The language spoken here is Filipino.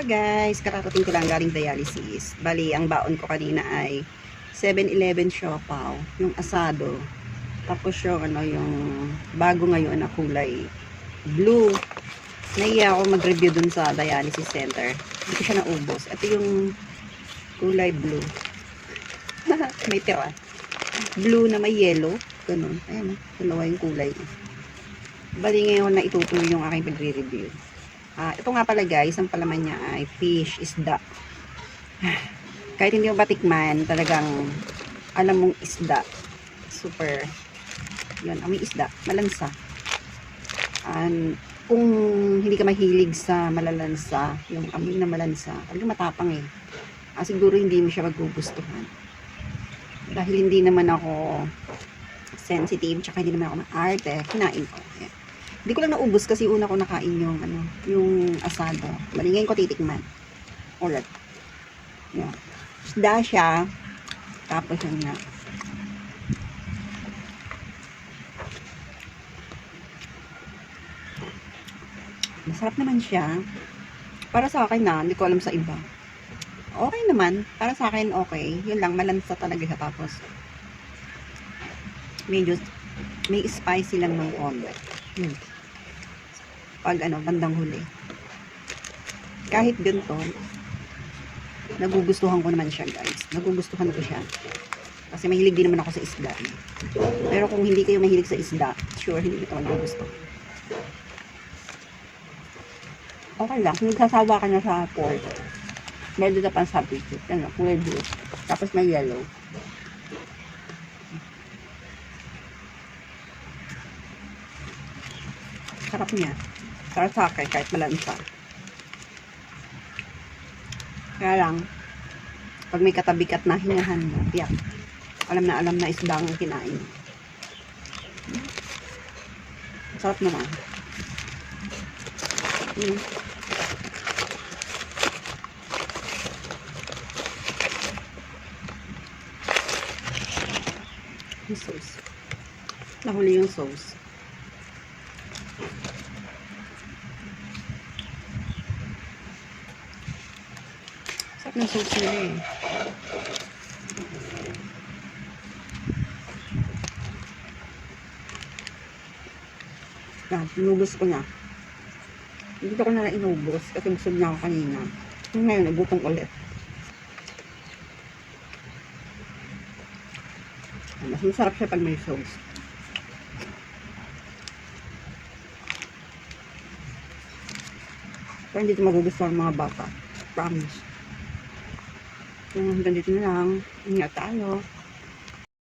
Hello guys, kararating ko lang galing dialysis. Bali, ang baon ko kanina ay 7-Eleven siopaw, yung asado. Tapos yung ano, yung bago ngayon na kulay blue. Naiya ako mag-review dun sa dialysis center. Hindi ko siya naubos. Ito yung kulay blue. may tira. Blue na may yellow. Ganun. Ayan, dalawa yung kulay. Bali ngayon na itutuloy yung aking pagre-review. Ah, ito nga pala guys, ang palaman niya ay fish, isda. Kahit hindi mo batikman, talagang alam mong isda. Super, yun, amoy isda, malansa. And, kung hindi ka mahilig sa malalansa, yung amoy na malansa, talagang matapang eh. Ah, siguro hindi mo siya magugustuhan. Dahil hindi naman ako sensitive, tsaka hindi naman ako maarte, kinain ko. Ayan. Hindi ko lang naubos kasi una ko nakain yung ano, yung asado. Bali ngayon ko titikman. Ulit. Yan. Isda siya. Tapos yun nga. Masarap naman siya. Para sa akin na, hindi ko alam sa iba. Okay naman. Para sa akin, okay. Yun lang, malansa talaga siya. Tapos, medyo, may spicy lang ng konti. Hmm. Pag ano, bandang huli. Kahit ganito, nagugustuhan ko naman siya guys. Nagugustuhan ko siya. Kasi mahilig din naman ako sa isda. Pero kung hindi kayo mahilig sa isda, sure, hindi ito magugustuhan. Okay lang. Kung nagsasawa ka na sa pork, meron na pang substitute. Ano, kulay blue. Tapos may yellow. Sarap niya. Para sa akin, kahit malansa. Kaya lang, pag may katabi ka't nahingahan mo, tiyak. Alam na alam na isda ang kinain. Sarap naman. Mm. Yung sauce. Nahuli yung sauce. Sarap ng sauce nila eh. Yan, inubos ko na. Hindi ko na inubos kasi gusto niya ako kanina. Ngayon, nagutom ulit. Mas masarap siya pag may sauce. Pero hindi ito magugustuhan mga bata. Promise. Kung hanggang dito na lang, ingat tayo.